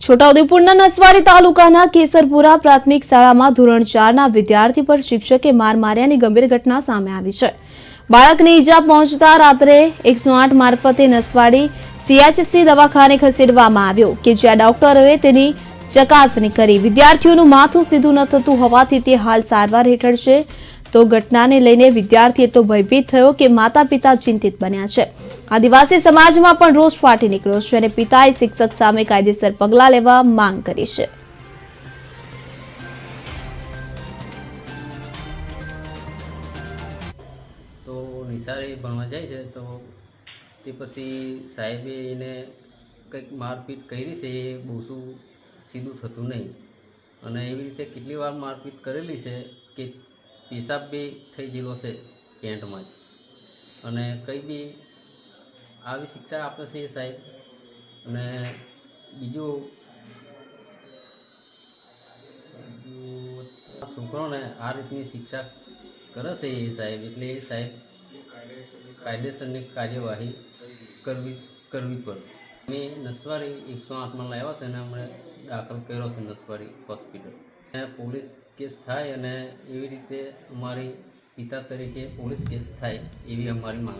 છોટાઉદેપુરના નસવાડી તાલુકાના કેસરપુરા પ્રાથમિક શાળામાં ધોરણ ચારના વિદ્યાર્થી પર શિક્ષકે માર માર્યાની ગંભીર ઘટના સામે આવી છે. બાળકને ઈજા પહોંચતા રાત્રે એકસો આઠ મારફતે નસવાડી સીએચસી દવાખાને ખસેડવામાં આવ્યો કે જ્યાં ડોક્ટરોએ તેની ચકાસણી કરી. વિદ્યાર્થીઓનું માથું સીધું ન થતું હોવાથી તે હાલ સારવાર હેઠળ છે. તો ઘટનાને લઈને વિદ્યાર્થીએ તો ભયભીત થયો કે માતા પિતા ચિંતિત બન્યા છે. આદિવાસી સમાજમાં પણ રોષ ફાટી નીકળ્યો છે અને પિતાએ શિક્ષક સામે કાયદેસર પગલાં લેવા માંગ કરી છે. તો નિશાળે ભણવા જાય છે તો તે પછી સાહેબે એને કંઈક મારપીટ કરી છે એ બહુ શું સીધું થતું નહીં. અને એવી રીતે કેટલી વાર મારપીટ કરેલી છે કે પેશાબ બી થઈ ગયેલો છે પેન્ટમાં જ. અને કંઈ બી આવી શિક્ષા આપે છે સાહેબ. અને બીજું છોકરોને આ રીતની શિક્ષા કરે છે એ સાહેબ. એટલે એ સાહેબ કાયદેસરની કાર્યવાહી કરવી કરવી પડે. મેં નસવારી એકસો આઠમાં લાવ્યા છે અને અમને દાખલ કર્યો છે નસવારી હોસ્પિટલ. પોલીસ કેસ થાય અને એવી રીતે અમારી પિતા તરીકે પોલીસ કેસ થાય એવી અમારી માંગણી